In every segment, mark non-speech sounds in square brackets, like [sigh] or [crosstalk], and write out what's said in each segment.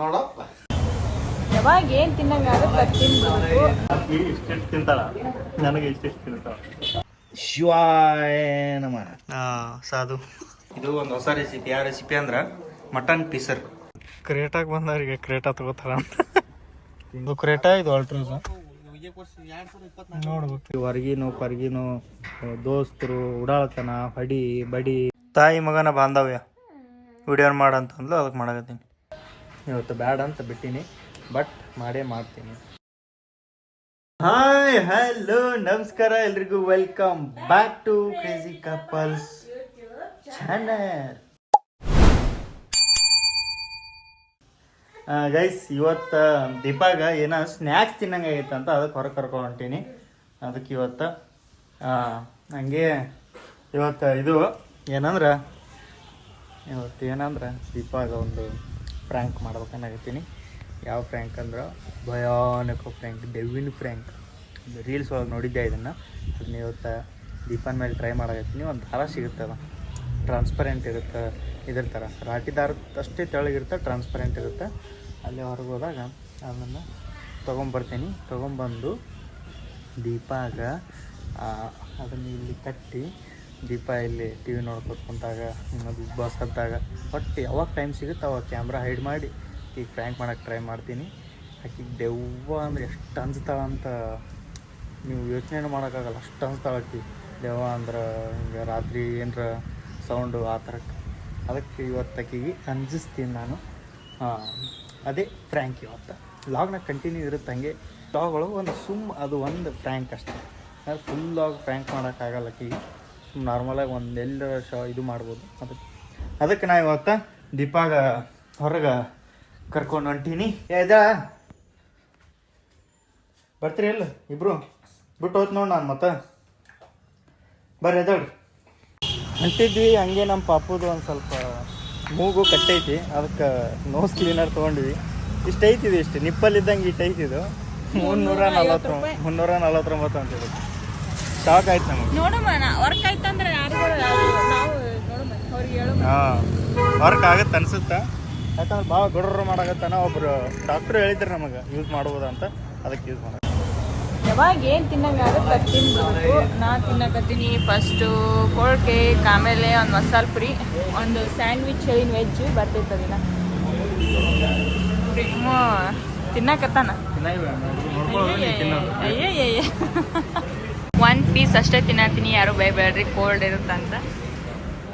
ನೋಡಪ್ಪ ಯಾವಾಗ ಏನ್ ತಿನ್ನಂಗಾಗುತ್ತೆ ಇಷ್ಟಿಷ್ಟು ತಿಂತಾಳ. ನನಗೆ ಇಷ್ಟಿಷ್ಟು ತಿಂತಾಳ. ಶಿವಾಯ ನಮ. ಸಾಧು. ಇದು ಒಂದು ಹೊಸ ರೆಸಿಪಿ ಯಾವ ರೆಸಿಪಿ ಅಂದ್ರೆ ಮಟನ್ ಪೀಸರ್ ಕ್ರೇಟಾಗಿ ಬಂದವರಿಗೆ ಕ್ರೇಟಾ ತಗೋತಾರ ಅಂತ. ಇದು ಕ್ರೇಟಾ ಇದು ಅಲ್ಟ್ರಾಸ ನೋಡ್ಬೇಕು. ಹೊರಗಿನೋ ಪರ್ಗಿನೋ ದೋಸ್ತರು ಉಡಾಳ್ತನ ಹಡಿ ಬಡಿ. ತಾಯಿ ಮಗನ ಬಾಂಧವ್ಯ. ವಿಡಿಯೋ ಮಾಡಂತಂದ್ಲು ಅದಕ್ಕೆ ಮಾಡಕತ್ತೀನಿ. ಇವತ್ತು ಬ್ಯಾಡ ಅಂತ ಬಿಟ್ಟಿನಿ ಬಟ್ ಮಾಡೇ ಮಾಡ್ತೀನಿ. ಹಾಯ್ ಹಲೋ ನಮಸ್ಕಾರ, ಎಲ್ರಿಗೂ welcome back to crazy couples channel guys ಇವತ್ತು ದೀಪಾಗ ಏನೋ ಸ್ನ್ಯಾಕ್ಸ್ ತಿನ್ನಂಗೆ ಆಗೈತೆ ಅಂತ ಅದಕ್ಕೆ ಹೊರಗೆ ಹೊಂಟೀನಿ ಅದಕ್ಕೆ ಇವತ್ತು ಹಂಗೆ ಇವತ್ತು ಇದು ಏನಂದ್ರೆ, ಇವತ್ತು ಏನಂದ್ರೆ ದೀಪಾಗ ಒಂದು ಫ್ರ್ಯಾಂಕ್ ಮಾಡ್ಬೇಕನ್ನಾಗತ್ತೀನಿ. ಯಾವ ಫ್ರ್ಯಾಂಕ್ ಅಂದ್ರೆ ಭಯಾನಕ ಫ್ರ್ಯಾಂಕ್, ಡೆವಿನ್ ಫ್ರ್ಯಾಂಕ್. ರೀಲ್ಸ್ ಒಳಗೆ ನೋಡಿದ್ದೆ ಇದನ್ನು? ಅದನ್ನ ಇವತ್ತು ದೀಪನ ಮೇಲೆ ಟ್ರೈ ಮಾಡಕತ್ತೀನಿ. ಒಂದು ದಾರ ಸಿಗುತ್ತಲ್ಲ ಟ್ರಾನ್ಸ್ಪರೆಂಟ್ ಇರುತ್ತೆ, ಇದ್ರ ಥರ ರಾಟಿ ದಾರ ಅಷ್ಟೇ ತೆಳಗಿರುತ್ತೆ ಟ್ರಾನ್ಸ್ಪರೆಂಟ್ ಇರುತ್ತೆ. ಅಲ್ಲಿ ಹೊರಗೆ ಹೋದಾಗ ಅದನ್ನು ತೊಗೊಂಬರ್ತೀನಿ. ತೊಗೊಂಬಂದು ದೀಪಾಗ ಅದನ್ನು ಇಲ್ಲಿ ಕಟ್ಟಿ ದೀಪ ಇಲ್ಲಿ ಟಿ ವಿ ನೋಡ್ಕೊತ ಕುಂತಾಗ ಬಿಗ್ ಬಾಸ್ ಹತ್ತಾಗ. ಬಟ್ ಯಾವಾಗ ಟೈಮ್ ಸಿಗುತ್ತೆ, ಅವಾಗ ಕ್ಯಾಮ್ರಾ ಹೈಡ್ ಮಾಡಿ ಈಗ ಫ್ರ್ಯಾಂಕ್ ಮಾಡೋಕ್ಕೆ ಟ್ರೈ ಮಾಡ್ತೀನಿ. ಆಕಿಗೆ ದೆವ್ವ ಅಂದ್ರೆ ಎಷ್ಟು ಅನ್ಸ್ತಾಳ ಅಂತ ನೀವು ಯೋಚನೆ ಮಾಡೋಕ್ಕಾಗಲ್ಲ, ಅಷ್ಟು ಅನ್ಸ್ತಾಳ ಆಕಿ. ದೆವ್ವ ಅಂದ್ರೆ ಹಿಂಗೆ ರಾತ್ರಿ ಏನರ ಸೌಂಡು ಆ ಥರಕ್ಕೆ ಅದಕ್ಕೆ ಇವತ್ತು ಆಕಿಗೆ ಅಂಜಿಸ್ತೀನಿ ನಾನು. ಅದೇ ಫ್ರ್ಯಾಂಕ್ ಇವತ್ತು. ಲಾಗ್ನ ಕಂಟಿನ್ಯೂ ಇರುತ್ತೆ ಹಂಗೆ. ಲಾಗ್ಗಳು ಒಂದು ಸುಮ್ ಅದು ಒಂದು ಫ್ರ್ಯಾಂಕ್ ಅಷ್ಟೇ. ಫುಲ್ ಲಾಗ್ ಫ್ರ್ಯಾಂಕ್ ಮಾಡೋಕ್ಕಾಗಲ್ಲ ಆಕಿಗೆ. ನಾರ್ಮಲಾಗಿ ಒಂದು ಎಲ್ಲರ ಶ ಇದು ಮಾಡ್ಬೋದು. ಅದಕ್ಕೆ ಅದಕ್ಕೆ ನಾ ಇವತ್ತು ದೀಪಾಗ ಹೊರಗೆ ಕರ್ಕೊಂಡು ಹೊಂಟೀನಿ. ಏದ ಬರ್ತೀರಿ ಇಲ್ಲ ಇಬ್ರು? ಬಿಟ್ಟು ಹೋತ್ ನೋಡಿ ನಾನು ಮತ್ತೆ. ಬರ್ರಿ ಎದಳ್ರಿ ಹೊಂಟಿದ್ವಿ ಹಂಗೆ ನಮ್ಮ ಪಾಪುದು ಒಂದು ಸ್ವಲ್ಪ ಮೂಗು ಕಟ್ಟೈತಿ. ಅದಕ್ಕೆ ನೋಸ್ ಕ್ಲೀನರ್ ತೊಗೊಂಡ್ವಿ ಇಷ್ಟು ಐತಿದು ಇಷ್ಟು. ನಿಪ್ಪಲ್ಲಿದ್ದಂಗೆ ಇಷ್ಟು ಐತಿದು ಮುನ್ನೂರ ನಲವತ್ತು ಮುನ್ನೂರ ನಲ್ವತ್ತೊಂಬತ್ತು ಅಂತಿದೆ. ಶಾಕ್ ಆಯ್ತು ನಮಗೆ. ನೋಡಮ್ಮ ವರ್ಕ್ ಆಯ್ತಂದ್ರೆ ಯಾರಿಗೂ ನಾವು ನೋಡಮ್ಮ ಅವ್ರಿಗೆ ಹೇಳು ಹಾಂ ವರ್ಕ್ ಆಗತ್ತೆ ಅನ್ಸುತ್ತಾ? ಯಾಕಂದ್ರೆ ಭಾಳ ಗೊಡ್ರ ಮಾಡಾಕತ್ತಾನ ಒಬ್ರು ಡಾಕ್ಟ್ರು ಹೇಳಿದ್ರು ನಮಗೆ ಯೂಸ್ ಮಾಡ್ಬೋದಂತ ಅದಕ್ಕೆ ಯೂಸ್ ಮಾಡೋದು. ಯಾವಾಗ ಏನು ತಿನ್ನಂಗಾಗುತ್ತೆ ತಿನ್ಬೇಕು ನಾ ತಿನ್ನಕತ್ತೀನಿ ಫಸ್ಟು ಕೋಲ್ಡ್ ಕೇಕ್ ಆಮೇಲೆ ಒಂದು ಮಸಾಲೆ ಪುರಿ ಒಂದು ಸ್ಯಾಂಡ್ವಿಚ್ ಹೇಳಿನ ವೆಜ್ ಬರ್ತೈತೆ ಅದಿನ. ಹ್ಞೂ ತಿನ್ನಕತ್ತಾನ ಅಯ್ಯ ಪೀಸ್ ಅಷ್ಟೇ ತಿನ್ನತೀನಿ ಯಾರು ಬೈಬೇಡ್ರಿ ಕೋಲ್ಡ್ ಇರುತ್ತಂತ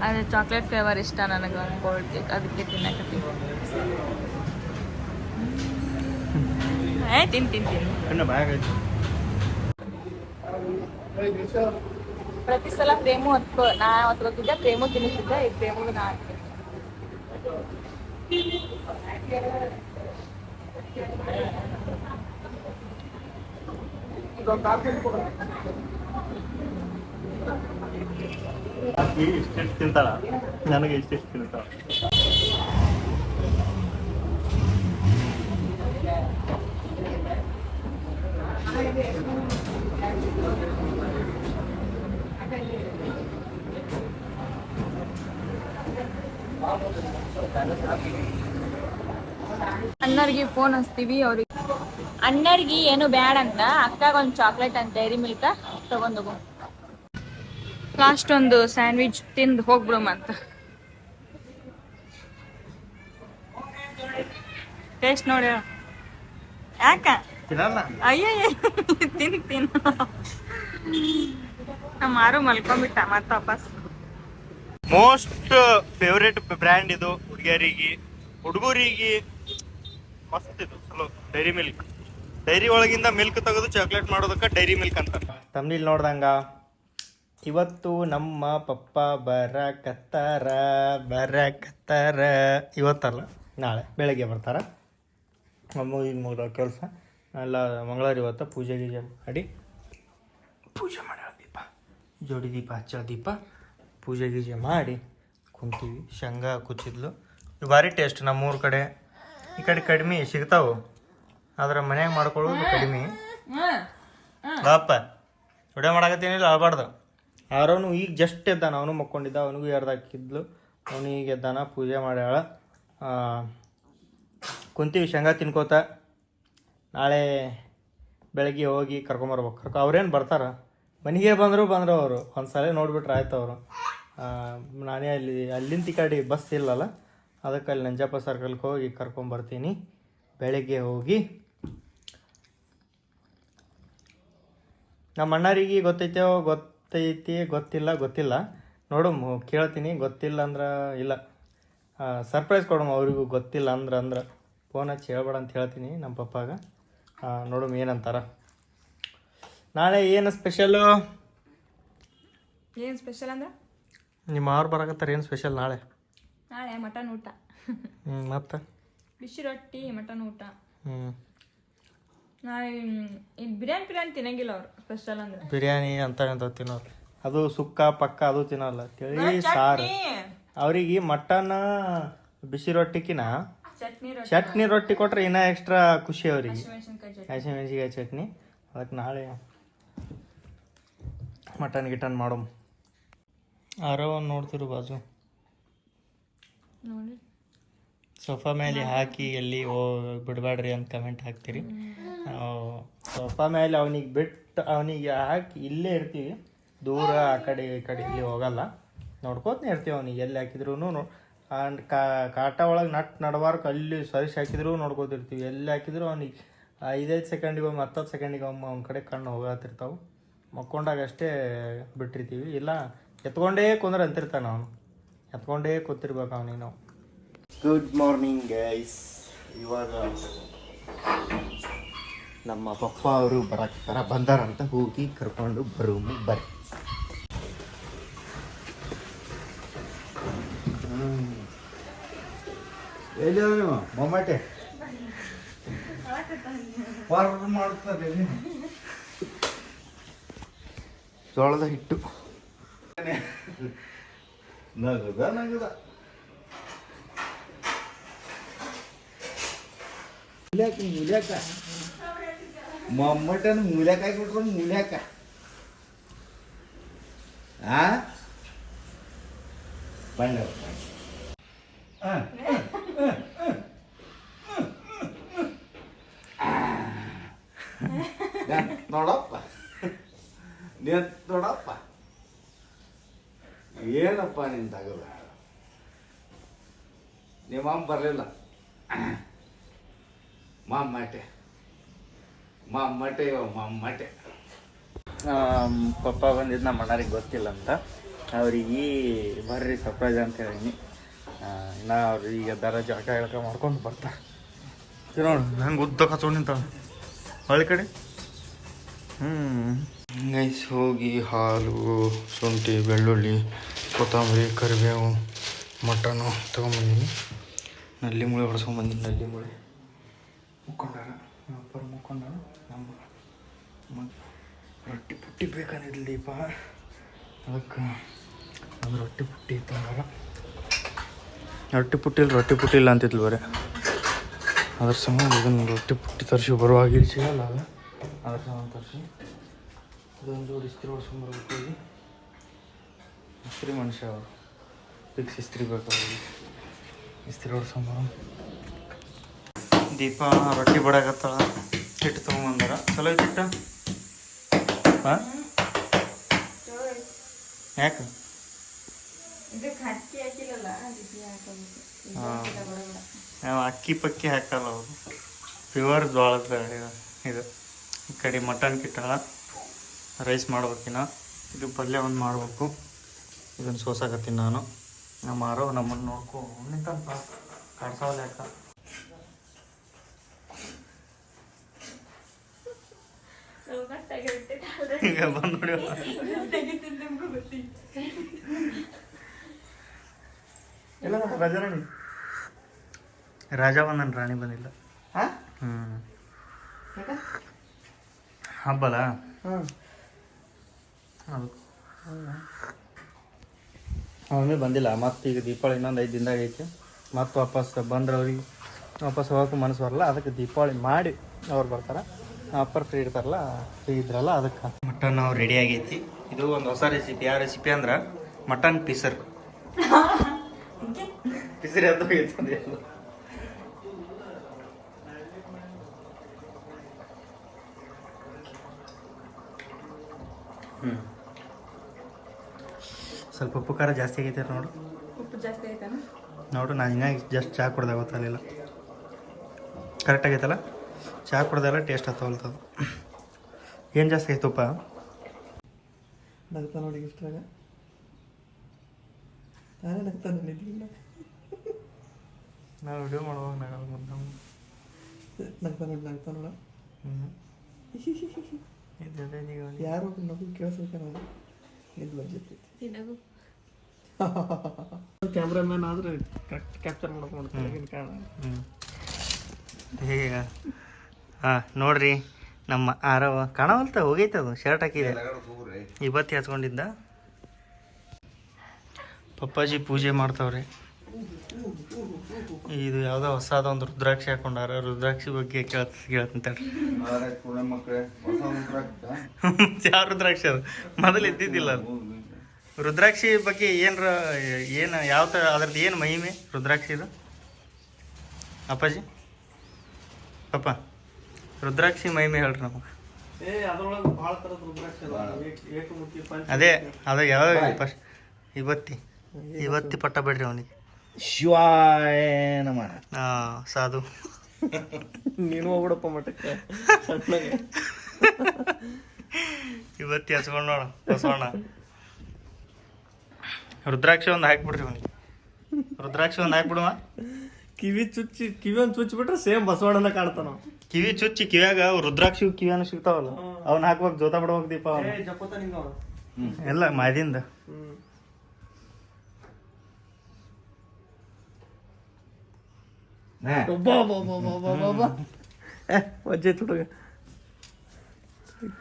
ಅದು ಚಾಕ್ಲೇಟ್ ಫ್ಲೇವರ್ ಇಷ್ಟ ನನಗೆ ಒಂದು ಕೋಲ್ಡ್ ಕೇಕ್ ಅದಕ್ಕೆ ತಿನ್ನಕತ್ತೀನಿ. ಏ ತಿನ್ ತಿನ್ ತಿನ್. ಇನ್ನು ಬ್ಯಾಗ್ ಐತಿ ಪ್ರತಿ ಸಲ ಪ್ರೇಮು ಹೊತ್ಕೊ ನಾ ಹೊತ್ತು ಗೊತ್ತಿದ್ದೆ ಪ್ರೇಮು ತಿನ್ನಿಸಿದ್ದೆ ಈ ಪ್ರೇಮು ನಾ ಹಾಕ್ತೀನಿ. ಆಕಿ ಇಷ್ಟಿಷ್ಟು ತಿಂತಾಳ? ನನಗೆ ಇಷ್ಟಿಷ್ಟು ತಿಂತಾಳ. ಅಣ್ಣರಿಗೆ ಫೋನ್ ಹಚ್ತೀವಿ ಅವ್ರಿಗೆ. ಅಣ್ಣರಿಗೆ ಏನು ಬ್ಯಾಡ ಅಂತ ಅಕ್ಕಾಗ ಒಂದು ಚಾಕ್ಲೇಟ್ ಅಂತ ಡೈರಿ ಮಿಲ್ಕ ತಗೊಂಡೋಗು. ಲಾಸ್ಟ್ ಒಂದು ಸ್ಯಾಂಡ್ವಿಚ್ ತಿಂದು ಹೋಗ್ಬಿಡಮ್ ಅಂತ. ಟೇಸ್ಟ್ ನೋಡಿ. ಯಾಕ? ಅಯ್ಯ ತಿನ್ ತಿನ್ ನಮ್ಮ ಮಾರು ಮಲ್ಕೊಂಬಿಟ್ಟ ಮತ್ತ ವಾಪಸ್. ಮೋಸ್ಟ್ ಫೇವ್ರೇಟ್ ಬ್ರ್ಯಾಂಡ್ ಇದು ಹುಡುಗರಿಗೆ ಹುಡುಗರಿಗೆ ಮಸ್ತ್ ಇದು ಚಲೋ ಡೈರಿ ಮಿಲ್ಕ್ ಡೈರಿ ಒಳಗಿಂದ ಮಿಲ್ಕ್ ತೆಗೆದು ಚಾಕ್ಲೇಟ್ ಮಾಡೋದಕ್ಕೆ ಡೈರಿ ಮಿಲ್ಕ್ ಅಂತ ತಮ್ನಿಲ್ ನೋಡ್ದಂಗ. ಇವತ್ತು ನಮ್ಮ ಪಪ್ಪ ಬರಕತ್ತಾರ ಬರಕತ್ತಾರ ಇವತ್ತಲ್ಲ, ನಾಳೆ, ಬೆಳಗ್ಗೆ ಬರ್ತಾರ. ಈಗ ಮುಗ್ದ ಕೆಲಸ. ಎಲ್ಲ ಮಂಗಳವಾರ ಇವತ್ತು ಪೂಜೆ ಗೀಜೆ ಮಾಡಿ. ಪೂಜೆ ಮಾಡ್ಯಾಳ ದೀಪ. ಜೋಡಿ ದೀಪ ಹಚ್ಚಳ ದೀಪ. ಪೂಜೆ ಗೀಜೆ ಮಾಡಿ ಕುಂತೀವಿ. ಶೇಂಗಾ ಕುಚ್ಚಿದ್ಲು ಭಾರಿ ಟೇಸ್ಟ್ ನಮ್ಮೂರ ಕಡೆ. ಈ ಕಡೆ ಕಡಿಮೆ ಸಿಗ್ತಾವು. ಆದ್ರೆ ಮನ್ಯಾಗ ಮಾಡ್ಕೊಳ್ಳೋದು ಕಡಿಮೆ. ಬಾಪ ವಿಡಿಯೋ ಮಾಡಾಕತ್ತೇನಿಲ್ಲ ಆಳ್ಬಾರ್ದು. ಯಾರೋನು ಈಗ ಜಸ್ಟ್ ಎದ್ದಾನ ಅವನು ಮಕ್ಕೊಂಡಿದ್ದ ಅವನಿಗೂ ಎರಡಾಕಿದ್ಲು ಹಾಕಿದ್ಲು. ಅವನು ಈಗ ಎದ್ದಾನ ಪೂಜೆ ಮಾಡ್ಯಾಳ. ಕುಂತೀವಿ ಶೇಂಗಾ ತಿನ್ಕೋತ. ನಾಳೆ ಬೆಳಗ್ಗೆ ಹೋಗಿ ಕರ್ಕೊಂಬರ್ಬೇಕು. ಕರ್ಕೊ ಅವ್ರೇನು ಬರ್ತಾರ? ಮನೆಗೆ ಬಂದರು ಬಂದರು ಅವರು. ಒಂದು ಸಲ ನೋಡಿಬಿಟ್ರೆ ಆಯ್ತು ಅವರು. ನಾನೇ ಅಲ್ಲಿ ಅಲ್ಲಿಂದ ಈ ಕಡೆ ಬಸ್ ಇಲ್ಲಲ್ಲ ಅದಕ್ಕೆ ಅಲ್ಲಿ ನಂಜಪ್ಪ ಸರ್ಕಲ್ಗೆ ಹೋಗಿ ಕರ್ಕೊಂಬರ್ತೀನಿ. ಬೆಳಗ್ಗೆ ಹೋಗಿ ನಮ್ಮ ಅಣ್ಣರಿಗೆ ಗೊತ್ತೈತೋ ಗೊತ್ತೈತಿ ಗೊತ್ತಿಲ್ಲ ಗೊತ್ತಿಲ್ಲ. ನೋಡು ಕೇಳ್ತೀನಿ ಗೊತ್ತಿಲ್ಲ ಅಂದ್ರೆ ಇಲ್ಲ. ಸರ್ಪ್ರೈಸ್ ಕೊಡಮ್ಮ ಅವ್ರಿಗೂ ಗೊತ್ತಿಲ್ಲ ಅಂದ್ರೆ ಅಂದ್ರೆ. ಫೋನ್ ಹಚ್ಚಿ ಹೇಳ್ಬೇಡ ಅಂತ ಹೇಳ್ತೀನಿ ನಮ್ಮ ಪಪ್ಪಾಗ. ನೋಡು ಏನಂತಾರ. ನಾಳೆ ಏನು ಸ್ಪೆಷಲು ಏನು ಸ್ಪೆಷಲ್ ಅಂದ್ರೆ? ನಿಮ್ಮ ಅವ್ರು ಬರಕತ್ತಾರ ಏನು ಸ್ಪೆಷಲ್ ನಾಳೆ? ನಾಳೆ ಮಟನ್ ಊಟ. ಹ್ಞೂ ಮತ್ತು? ಬಿಸಿ ರೊಟ್ಟಿ ಮಟನ್ ಊಟ. ಹ್ಞೂ ಬಿರಿಯಾನಿ ಬಿರಿಯಾನಿ ತಿನ್ನಂಗಿಲ್ಲ ಅವ್ರು ಸ್ಪೆಷಲ್ ಅಂದ್ರೆ. ಬಿರಿಯಾನಿ ಅಂತ ಅಂತ ತಿನ್ನೋರು. ಅದು ಸುಕ್ಕ ಪಕ್ಕ ಅದು ತಿನ್ನಲ್ಲ. ತಿಳಿ ಸಾರು. ಅವ್ರಿಗೆ ಮಟನ್ ಬಿಸಿ ರೊಟ್ಟಿಕಿನ ಚಟ್ನಿ ರೊಟ್ಟಿ ಕೊಟ್ರೆ ಇನ್ನೂ ಎಕ್ಸ್ಟ್ರಾ ಖುಷಿ ಅವ್ರಿಗೆ. ಹಸಿಮೆಣಸಿಕಾಯಿ ಚಟ್ನಿ. ಅದಕ್ಕೆ ನಾಳೆ ಮಟನ್ ಗಿಟನ್ ಮಾಡೋ ಆರೋ ಒಂದು ನೋಡ್ತಿರು ಬಾಜು. ಸೋಫಾ ಮೇಲೆ ಹಾಕಿ ಎಲ್ಲಿ ಓ ಬಿಡಬೇಡ್ರಿ ಅಂತ ಕಮೆಂಟ್ ಹಾಕ್ತೀರಿ. ಸೋಫಾ ಮೇಲೆ ಅವನಿಗೆ ಬಿಟ್ಟು ಅವನಿಗೆ ಹಾಕಿ ಇಲ್ಲೇ ಇರ್ತೀವಿ. ದೂರ ಆ ಕಡೆ ಈ ಕಡೆ ಇಲ್ಲಿ ಹೋಗಲ್ಲ. ನೋಡ್ಕೋತನೇ ಇರ್ತೀವಿ ಅವನಿಗೆ ಎಲ್ಲಿ ಹಾಕಿದ್ರು ಆ್ಯಂಡ್ ಕಾಟ ಒಳಗೆ ನಟ್ ನಡಬಾರ್ಕು ಅಲ್ಲಿ ಸರಿಸಿ ಹಾಕಿದ್ರು ನೋಡ್ಕೋತಿರ್ತೀವಿ. ಎಲ್ಲಿ ಹಾಕಿದ್ರು ಅವನಿಗೆ ಐದೈದು ಸೆಕೆಂಡಿಗೆ ಒಮ್ಮೆ, ಹತ್ತತ್ತು ಸೆಕೆಂಡಿಗೆ ಒಮ್ಮೆ ಅವ್ನ ಕಡೆ ಕಣ್ಣು ಹೋಗತ್ತಿರ್ತಾವೆ ಮಕ್ಕೊಂಡಾಗ ಅಷ್ಟೇ ಬಿಟ್ಟಿರ್ತೀವಿ. ಇಲ್ಲ, ಎತ್ಕೊಂಡೇ ಕುಂದ್ರೆ ಅಂತಿರ್ತಾನೆ ಅವನು. ಎತ್ಕೊಂಡೇ ಕೂತಿರ್ಬೇಕು ಅವನಿಗೆ ನಾವು. ಗುಡ್ ಮಾರ್ನಿಂಗ್ ಗೈಸ್ ಇವಾಗ ನಮ್ಮ ಪಪ್ಪ ಅವರು ಬರಕ್ತಾರ ಬಂದಾರಂತ ಹೋಗಿ ಕರ್ಕೊಂಡು ಬರೋಮು ಬರ್ರಿ ಎಲ್ಲಿ ನೀವು ಮೊಮ್ಮಟೆ ಹೊರ ಮಾಡ್ತಾರೆ ಜೋಳದ ಹಿಟ್ಟು ನಗದ ನಗದ ಮೂಲ್ಯಾಕ ಮೂಲ್ಯಾಕ ಮೊಮ್ಮಟನ ಮೂಲ್ಯಾಕ ಹಾಕ್ಬಿಟ್ರು ಮೂಲ್ಯಾಕ ಆ ಬಣ್ಣ ನೋಡಪ್ಪ ನೀನ್ ನೋಡಪ್ಪ ಏನಪ್ಪ ನಿನ್ ತಗದ ನಿಮ್ಮ ಮಾಮ ಬರಲಿಲ್ಲ ಮಾಮಟೆ ಪಪ್ಪ ಬಂದಿದ್ದು ನಮ್ಮ ಅಣ್ಣರಿಗೆ ಗೊತ್ತಿಲ್ಲ ಅಂತ. ಅವ್ರಿಗೆ ಬರ್ರಿ ಸರ್ಪ್ರೈಸ್ ಅಂತ ಹೇಳೀನಿ. ನಾ ಅವ್ರು ಈಗ ದರ ಜಳಕ ಹೇಳ್ಕ ಮಾಡ್ಕೊಂಡು ಬರ್ತಾರೆ. ನೋಡಿ ನಂಗೆ ಉದ್ದ ಕಚ್ಕೊಂಡು ನಿಂತ ಹಳ್ಳಿ ಕಡೆ? ಹ್ಞೂ ಗೈಸ್ ಹೋಗಿ ಹಾಲು ಶುಂಠಿ ಬೆಳ್ಳುಳ್ಳಿ ಕೊತ್ತಂಬರಿ ಕರಿಬೇವು ಮಟನು ತೊಗೊಂಬಂದೀನಿ. ನಲ್ಲಿ ಮುಳೆ ಹೊಡ್ಸ್ಕೊಂಬಂದಿನಿ ನಲ್ಲಿ ಮುಳೆ ಮುಕ್ಕೊಂಡಾರ? ಅಪ್ಪರು ಮುಕ್ಕೊಂಡಾರ ನಮ್ಮ ಮಗ ರೊಟ್ಟಿ ಪುಟ್ಟಿ ಬೇಕಂದಿಲ್ಲ ದೀಪ ಅದಕ್ಕೆ ಅದು ರೊಟ್ಟಿ ಪುಟ್ಟಿ ಇತ್ತಂಗಾರ ರೊಟ್ಟಿ ಪುಟ್ಟಿಲ್ಲ ರೊಟ್ಟಿ ಪುಟ್ಟಿಲ್ಲ ಅಂತಿದ್ಲು ಬರೀ. ಅದ್ರ ಸಂಬಂಧ ಇದನ್ನು ರೊಟ್ಟಿ ಪುಟ್ಟಿ ತರಿಸಿ ಬರುವಾಗ ಇಲ್ಲಿ ಸಿಗಲ್ಲ ಅಲ್ಲ ಅದ್ರ ಸಂಬಂಧ ತರಿಸಿ. ಅದೊಂದು ಜೋಡಿ ಇಸ್ತ್ರಿ ಹೊಡ್ಸ್ಕೊಂಬರ್ಬೇಕು ಹೋಗಿ ಇಸ್ತ್ರಿ ಮನುಷ್ಯ ಅವರು. ಫಿಕ್ಸ್ ಇಸ್ತ್ರಿ ಬೇಕಾಗಿ ಇಸ್ತ್ರಿ ಹೊಡ್ಸ್ಕೊಂಬರ. ದೀಪ ರೊಟ್ಟಿ ಬಡಾಕತ್ತ ಹಿಟ್ಟು ತೊಗೊಂಬಂದಾರ. ಚಲೋ ಐತಿ ಹಿಟ್ಟು? ಹಾಂ ಯಾಕೆ? ಹಾಂ. ಅಕ್ಕಿ ಪಕ್ಕಿ ಹಾಕಲ್ಲ ಅವರು. ಪ್ಯೂರ್ ಜೋಳದ ಇದು. ಈ ಕಡೆ ಮಟನ್ ಕಿಟ್ಟಲ್ಲ ರೈಸ್ ಮಾಡ್ಬೇಕಿನ್ನ ಇದು ಪಲ್ಯ ಒಂದು ಮಾಡಬೇಕು. ಇದನ್ನು ಸೋಸಾಕತ್ತೀನಿ ನಾನು. ನಮ್ಮ ಆರೋ ನಮ್ಮನ್ನು ನೋಡ್ಕೊ. ನಿಂತಂತ. ಕಾಡ್ಸಾವಲ್ಲ ಯಾಕ ಈಗ ಬಂದು ನೋಡಿ. ಇಲ್ಲ ರಾಜಾರಾಣಿ ರಾಜ ಬಂದನ್ ರಾಣಿ ಬಂದಿಲ್ಲ. ಹ್ಞೂ ಹಬ್ಬಲ ಅದು ಅವನೇ ಬಂದಿಲ್ಲ. ಮತ್ತೆ ಈಗ ದೀಪಾವಳಿ ಇನ್ನೊಂದು ಐದು ದಿನದಾಗ ಐತಿ. ಮತ್ತೆ ವಾಪಸ್ ಬಂದ್ರೆ ಅವ್ರಿಗೆ ವಾಪಸ್ ಹೋಗೋಕೆ ಮನಸ್ಸು ಬರಲ್ಲ. ಅದಕ್ಕೆ ದೀಪಾವಳಿ ಮಾಡಿ ಅವ್ರು ಬರ್ತಾರೆ. ಅಪ್ಪರ್ ಫ್ರೀ ಇರ್ತಾರಲ್ಲ ಫ್ರೀ ಇದ್ರಲ್ಲ ಅದಕ್ಕೆ. ಮಟನ್ ರೆಡಿ ಆಗೈತಿ. ಇದು ಒಂದು ಹೊಸ ರೆಸಿಪಿ ಯಾವ ರೆಸಿಪಿ ಅಂದ್ರ ಮಟನ್ ಪಿಸರ್. ಪಿಸರ್ ಅಂತ ಹ್ಞೂ ಸ್ವಲ್ಪ ಉಪ್ಪು ಖಾರ ಜಾಸ್ತಿ ಆಗೈತೆ ನೋಡು. ಉಪ್ಪು ಜಾಸ್ತಿ ಆಯ್ತಾನ ನೋಡು ನಾನು ಹಿಂಗಾಗಿ ಜಸ್ಟ್ ಚಹಾ ಕುಡ್ದಾಗ ಗೊತ್ತಾಗಲಿಲ್ಲ. ಕರೆಕ್ಟ್ ಆಗೈತಲ್ಲ? ಚಹಾ ಕುಡ್ದಲ್ಲ ಟೇಸ್ಟ್ ಹತ್ತವಲ್ತದು ಏನು ಜಾಸ್ತಿ ಆಯ್ತು ನಗ್ತಾ ನೋಡಿ ತಾನೇ ನಾನೇ ನಗ್ತಾನೆ ನಿಂತಿಲ್ಲ ನಾನು ವಿಡಿಯೋ ಮಾಡುವಾಗ ನಾವು ನಗ್ತಾ ನೋಡಿ ನಗ್ತಾ ನೋಡ. ಹ್ಞೂ [laughs] ಯಾರು ನಗು ಕೇಳಿಸ್ಬೇಕು ನಾನು ಇದು ಬಂದಿರ್ತೈತಿ ನಗು. [laughs] ಕ್ಯಾಮ್ರಾಮ್ಯಾನ್ ಆದ್ರೆ ಕರೆಕ್ಟ್ ಕ್ಯಾಪ್ಚರ್ ಮಾಡಕ್ ಮಾಡ್ತಾರೆ ಕಾರಣ. ಹ್ಞೂ ಈಗ ಹಾಂ ನೋಡ್ರಿ. ನಮ್ಮ ಆರವ ಕಾಣವಲ್ತ ಹೋಗೈತೆ ಅದು ಶರ್ಟ್ ಹಾಕಿದೆ. ಇವತ್ತು ಹಚ್ಕೊಂಡಿದ್ದ ಪಪ್ಪಾಜಿ ಪೂಜೆ ಮಾಡ್ತಾವ್ರೆ. ಇದು ಯಾವುದೋ ಹೊಸದ ಒಂದು ರುದ್ರಾಕ್ಷಿ ಹಾಕೊಂಡಾರ, ರುದ್ರಾಕ್ಷಿ ಬಗ್ಗೆ ಕೇಳ್ತ ಕೇಳ್ತಂತಾರೆ [laughs] ಯಾವ ರುದ್ರಾಕ್ಷಿ ಅದು? ಮೊದಲು ಇದ್ದಿದ್ದಿಲ್ಲ ಅದು. ರುದ್ರಾಕ್ಷಿ ಬಗ್ಗೆ ಏನರ ಏನು, ಯಾವ ಥರ ಅದ್ರದ್ದು ಏನು ಮಹಿಮೆ ರುದ್ರಾಕ್ಷಿದು ಅಪ್ಪಾಜಿ? ಪಪ್ಪ? ರುದ್ರಾಕ್ಷಿ ಮಹಿಮೆ ಹೇಳ್ರಿ ನಮಗೆ. ಅದೇ ಅದ ಯಾವ ಫಸ್ಟ್? ಇವತ್ತಿ. ಇವತ್ತಿ ಪಟ್ಟ ಬಿಡ್ರಿ ಅವನಿಗೆ. ಶಿವಾಯ ನಮ. ಹಾಂ ಸಾಧು. ನೀನು ಹೋಗ್ಬಿಡಪ್ಪ ಮಠಕ್ಕೆ. ಸಟ್ನಾಗೆ ಇವತ್ತಿ ಹಚ್ಕೊಂಡು ನೋಡ ಬಸವಣ್ಣ. ರುದ್ರಾಕ್ಷಿ ಒಂದು ಹಾಕ್ಬಿಡ್ರಿ ಅವನಿಗೆ. ರುದ್ರಾಕ್ಷಿ ಒಂದು ಹಾಕ್ಬಿಡುವ. ಕಿವಿ ಚುಚ್ಚಿ ಕಿವಿ ಒಂದು ಚುಚ್ಚಿಬಿಟ್ರೆ ಸೇಮ್ ಬಸವಣ್ಣನ ಕಾಣ್ತಾನ. ಕಿವಿ ಚುಚ್ಚಿ ಕಿವ್ಯಾಗ ಅವು ರುದ್ರಾಕ್ಷಿ ಕಿವಿಯನ್ನು ಸಿಗ್ತಾವಲ್ಲ? ಅವ್ನ ಹಾಕ್ಬೇಕು ಜೋತ ಬಿಡ್ಬೇಕು ದೀಪ ಅವನು. ಏ ಜಪ್ಪತ್ತ ನಿಂಗ ಅವ. ಎಲ್ಲ ಮಾದಿಂದ. ಹ್ಮ್ ನೇ ಬಾ ಬಾ ಬಾ ಬಾ ಬಾ ಬಾ ಬಾ ಏ ವಜ್ಜೆ ತುಡುಗ